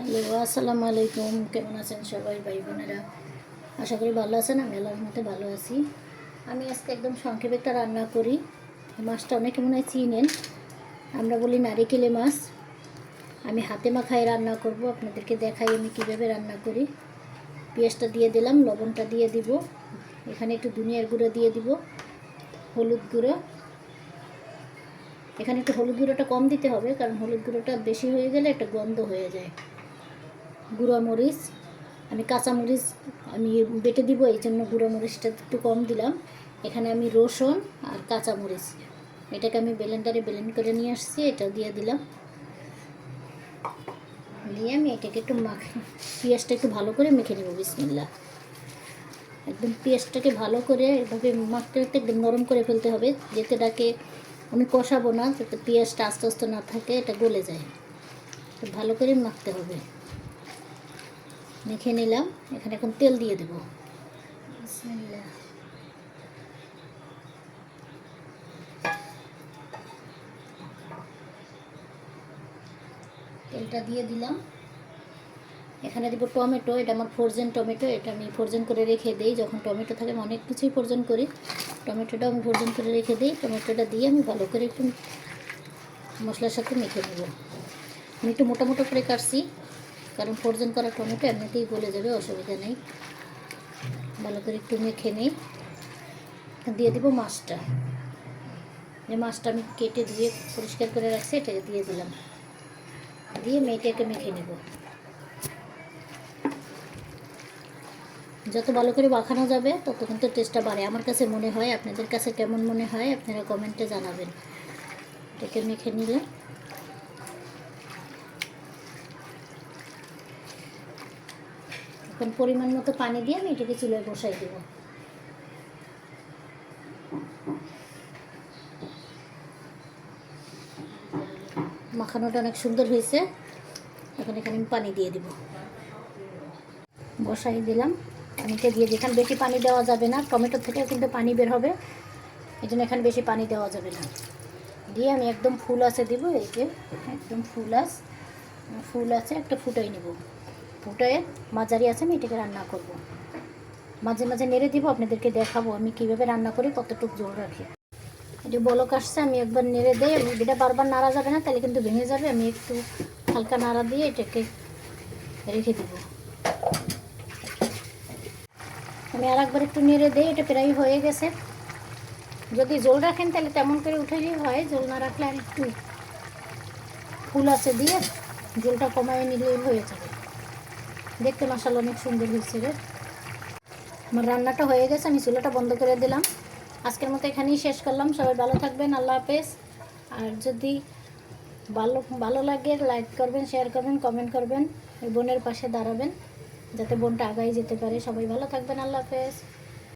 Hello, আসসালামু আলাইকুম। কেমন আছেন সবাই ভাই বোনেরা আশা করি ভালো আছেন, আমি আল্লাহর মতে ভালো আছি। আমি আজকে একদম সংক্ষেপে একটা রান্না করি। মাছটা অনেকে মনে হয় চিনেন। আমরা বলি নারিকেলে মাছ। আমি হাতে মাখায় রান্না করব, আপনাদেরকে দেখাই আমি কীভাবে রান্না করি। পেঁয়াজটা দিয়ে দিলাম, লবণটা দিয়ে দিব। এখানে একটু দুনিয়ার গুঁড়ো দিয়ে দিব, হলুদ গুঁড়ো। এখানে একটু হলুদ গুঁড়োটা কম দিতে হবে, কারণ হলুদ গুঁড়োটা বেশি হয়ে গেলে একটা গন্ধ হয়ে যায়। গুঁড়ো মরিচ, আমি কাঁচা মরিচ আমি বেটে দিব, এই জন্য গুঁড়ো মরিচটা একটু কম দিলাম। এখানে আমি রসুন আর কাঁচা মরিচ, এটাকে আমি ব্লেন্ডারে ব্লেন্ড করে নিয়ে আসছি, এটা দিয়ে দিলাম। দিয়ে আমি এটাকে একটু মাখে, পেঁয়াজটা একটু ভালো করে মেখে নেব বিসমিল্লা একদম পেঁয়াজটাকে ভালো করে এভাবে মাখতে মাখতে একদম নরম করে ফেলতে হবে, যেতে ডাকে আমি কষাবো না, যাতে পেঁয়াজটা আস্তে আস্তে না থাকে, এটা গলে যায়। ভালো করে মাখতে হবে। মেখে নিলাম। এখানে এখন তেল দিয়ে দেবো। তেলটা দিয়ে দিলাম। এখানে দিব টমেটো। এটা আমার ফ্রোজেন টমেটো। এটা আমি ফ্রোজেন করে রেখে দিই। যখন টমেটো থাকে আমি অনেক কিছুই ফ্রোজেন করি। টমেটোটা আমি ফ্রোজেন করে রেখে দিই। টমেটোটা দিয়ে আমি ভালো করে একটু মশলার সাথে মেখে নেব। আমি একটু মোটা মোটো করে কাটছি। কারণ ফ্রোজেন করা টমেটো এমনিতেই গলে যাবে, অসুবিধা নেই। ভালো করে একটু মেখে নিই। দিয়ে দিব মাছটা। যে মাছটা আমি কেটে দিয়ে পরিষ্কার করে রাখছি এটাকে দিয়ে দিলাম। দিয়ে মেয়েটাকে মেখে নেব। যত ভালো করে মাখানো যাবে, তত কিন্তু টেস্টটা বাড়ে। আমার কাছে মনে হয়, আপনাদের কাছে কেমন মনে হয়, আপনারা কমেন্টে জানাবেন। এটাকে মেখে নিলে। এখন পরিমাণ মতো পানি দিয়ে আমি এটাকে চুলায় বসাই দেবো। মাখানোটা অনেক সুন্দর হয়েছে। এখন এখানে আমি পানি দিয়ে দিব। বসাই দিলাম। পানিটা দিয়ে এখানে বেশি পানি দেওয়া যাবে না। টমেটো থেকেও কিন্তু পানি বের হবে। এই জন্য এখানে বেশি পানি দেওয়া যাবে না। দিয়ে আমি একদম ফুল আছে দিব, এই যে একদম ফুল আস ফুল আছে, একটা ফুটাই নেব। ফুটায় মাঝারি আছে, আমি এটাকে রান্না করব। মাঝে মাঝে নেড়ে দিব, আপনাদেরকে দেখাবো আমি কীভাবে রান্না করি, কতটুকু জোর রাখি। এটা বলক আসছে, আমি একবার নেড়ে দিই এটা বারবার নাড়া যাবে না, তাহলে কিন্তু ভেঙে যাবে, আমি একটু হালকা নাড়া দিয়ে এটাকে রেখে দিব। আমি আর একবার একটু নেড়ে দিই, এটা প্রায় হয়ে গেছে। যদি জল রাখেন, তাহলে তেমন করে উঠেই হয়, জল না রাখলে আর একটু ফুল আছে দিয়ে জলটা কমায় নিলেই হয়ে যাবে। দেখতে মশাল অনেক সুন্দর হয়েছে রে। আমার রান্নাটা হয়ে গেছে, আমি চুলাটা বন্ধ করে দিলাম। আজকের মতো এখানেই শেষ করলাম। সবাই ভালো থাকবেন, আল্লাহ হাফেজ। আর যদি ভালো ভালো লাগে, লাইক করবেন, শেয়ার করবেন, কমেন্ট করবেন বোনের পাশে দাঁড়াবেন, যাতে বোনটা আগাই যেতে পারে। সবাই ভালো থাকবেন, আল্লাহ হাফেজ।